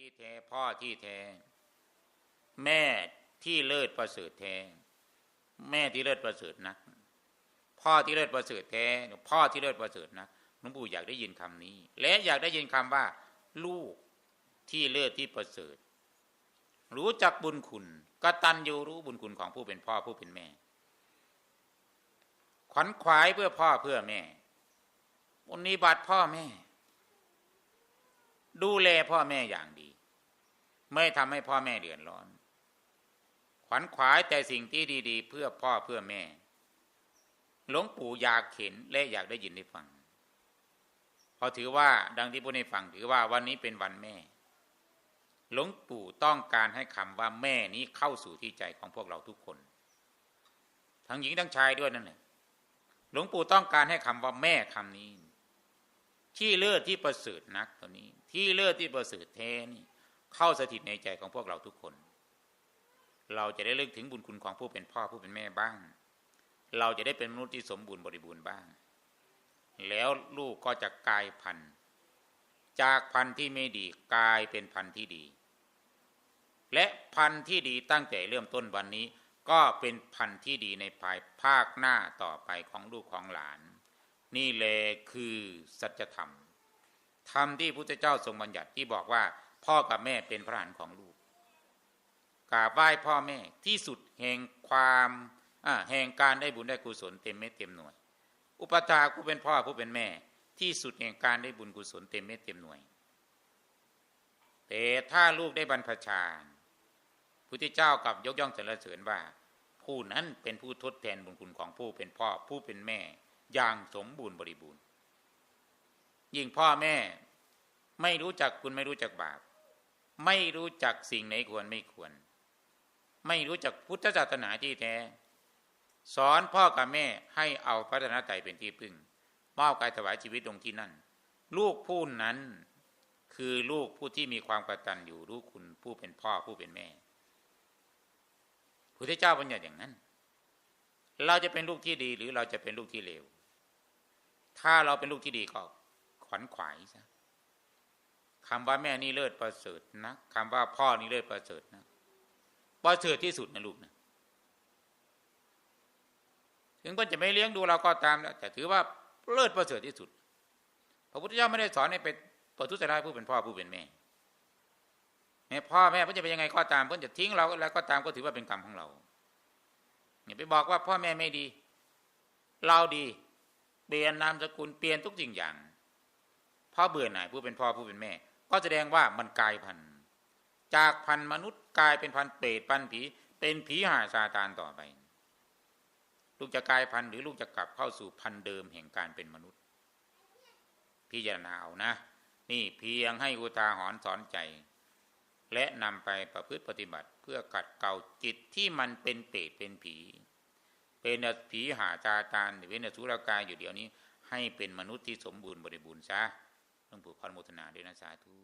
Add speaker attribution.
Speaker 1: ที่แท้พ่อที่แท้ แม่ที่เลิศประเสริฐแท้ แม่ที่เลิศประเสริฐนัก พ่อที่เลิศประเสริฐแท้พ่อที่เลิศประเสริฐนักหลวงปู่อยากได้ยินคำนี้ และอยากได้ยินคำว่า ลูกที่เลิศที่ประเสริฐ รู้จักบุญคุณกตัญญูรู้บุญคุณของผู้เป็นพ่อผู้เป็นแม่ ขวัญขวายเพื่อพ่อเพื่อแม่ปฏิบัติพ่อแม่ ดูแลพ่อแม่อย่างดี ไม่ทำให้พ่อแม่เดือดร้อน ขวัญขวายแต่สิ่งที่ดี ๆ เพื่อพ่อเพื่อแม่ หลวงปู่อยากเห็นและอยากได้ยินได้ฟังพราะถือว่าดังที่พูดให้ฟังถือว่าวันนี้เป็นวันแม่ หลวงปู่ต้องการให้คำว่าแม่นี้เข้าสู่ที่ใจของพวกเราทุกคน ทั้งหญิงทั้งชายด้วยนั่นแหละหลวงปู่ต้องการให้คำว่าแม่คำนี้ ที่เลือดที่ประเสริฐนักตัวนี้ ที่เลือดที่ประเสริฐแท้นี่เข้าสถิตในใจของพวกเราทุกคน เราจะได้เลิกถึงบุญคุณของผู้เป็นพ่อผู้เป็นแม่บ้าง เราจะได้เป็นมนุษย์ที่สมบูรณ์บริบูรณ์บ้าง แล้วลูกก็จะกลายพันธุ์ จากพันธุ์ที่ไม่ดีกลายเป็นพันธุ์ที่ดี และพันธุ์ที่ดีตั้งแต่เริ่มต้นวันนี้ ก็เป็นพันธุ์ที่ดีในภายภาคหน้าต่อไปของลูกของหลาน นี่แหละคือสัจธรรม ธรรมที่พุทธเจ้าทรงบัญญัติที่บอกว่า พ่อกับแม่เป็นพระหันของลูกกราบไหว้พ่อแม่ที่สุดแห่งความแห่งการได้บุญได้กุศลเต็มเม็ดเต็มหน่วย อุปถาผู้เป็นพ่อผู้เป็นแม่ ที่สุดแห่งการได้บุญกุศลเต็มเม็ดเต็มหน่วย แต่ถ้าลูกได้บรรพชาพุทธเจ้ากับยกย่องสรรเสริญว่า ผู้นั้นเป็นผู้ทดแทนบุญคุณของผู้เป็นพ่อผู้เป็นแม่ อย่างสมบูรณ์บริบูรณ์ ยิ่งพ่อแม่ ไม่รู้จักคุณไม่รู้จักบาป ไม่รู้จักสิ่งไหนควรไม่ควร ไม่รู้จักพุทธศาสนาที่แท้ สอนพ่อกับแม่ให้เอาพระธนตรัยเป็นที่พึ่งมอบกายถวายชีวิตลงที่นั่น ลูกผู้นั้นคือลูกผู้ที่มีความกตัญญูรู้คุณผู้เป็นพ่อผู้เป็นแม่พุทธเจ้าบัญญัติอย่างนั้น เราจะเป็นลูกที่ดีหรือเราจะเป็นลูกที่เลว ถ้าเราเป็นลูกที่ดีก็ ขวัญขวายซะคำว่าแม่นี่เลิศประเสริฐนะคำว่าพ่อนี่เลิศประเสริฐนะประเสริฐที่สุดนะลูกนะถึงก็จะไม่เลี้ยงดูเราก็ตามแล้วแต่ถือว่าเลิศประเสริฐที่สุด พระพุทธเจ้าไม่ได้สอนให้เป็นประทุษร้ายผู้เป็นพ่อผู้เป็นแม่แม่พ่อแม่เพื่อจะเป็นยังไงก็ตามเพื่อจะทิ้งเราแล้วก็ตามก็ถือว่าเป็นกรรมของเราอย่าไปบอกว่าพ่อแม่ไม่ดี เราดีเปลี่ยนนามสกุลเปลี่ยนทุกสิ่งอย่าง พ่อเบื่อหน่ายผู้เป็นพ่อผู้เป็นแม่ ก็แสดงว่ามันกลายพันธุ์จากพันธุ์มนุษย์กลายเป็นพันธุ์เปรตพันธุ์ผี เป็นผีหาซาตานต่อไป ลูกจะกลายพันธุ์หรือลูกจะกลับเข้าสู่พันธุ์เดิมแห่งการเป็นมนุษย์ พิจารณาเอานะ นี่เพียงให้อุทาหรณ์สอนใจ และนำไปประพฤติปฏิบัติเพื่อกัดเก่าจิตที่มันเป็นเปรตเป็นผี เป็นผีหาจาตานหรือเป็นสุรกายอยู่เดี๋ยวนี้ให้เป็นมนุษย์ที่สมบูรณ์บริบูรณ์ซะ หลวงปู่พรมุทนาด้วยนะสาธุ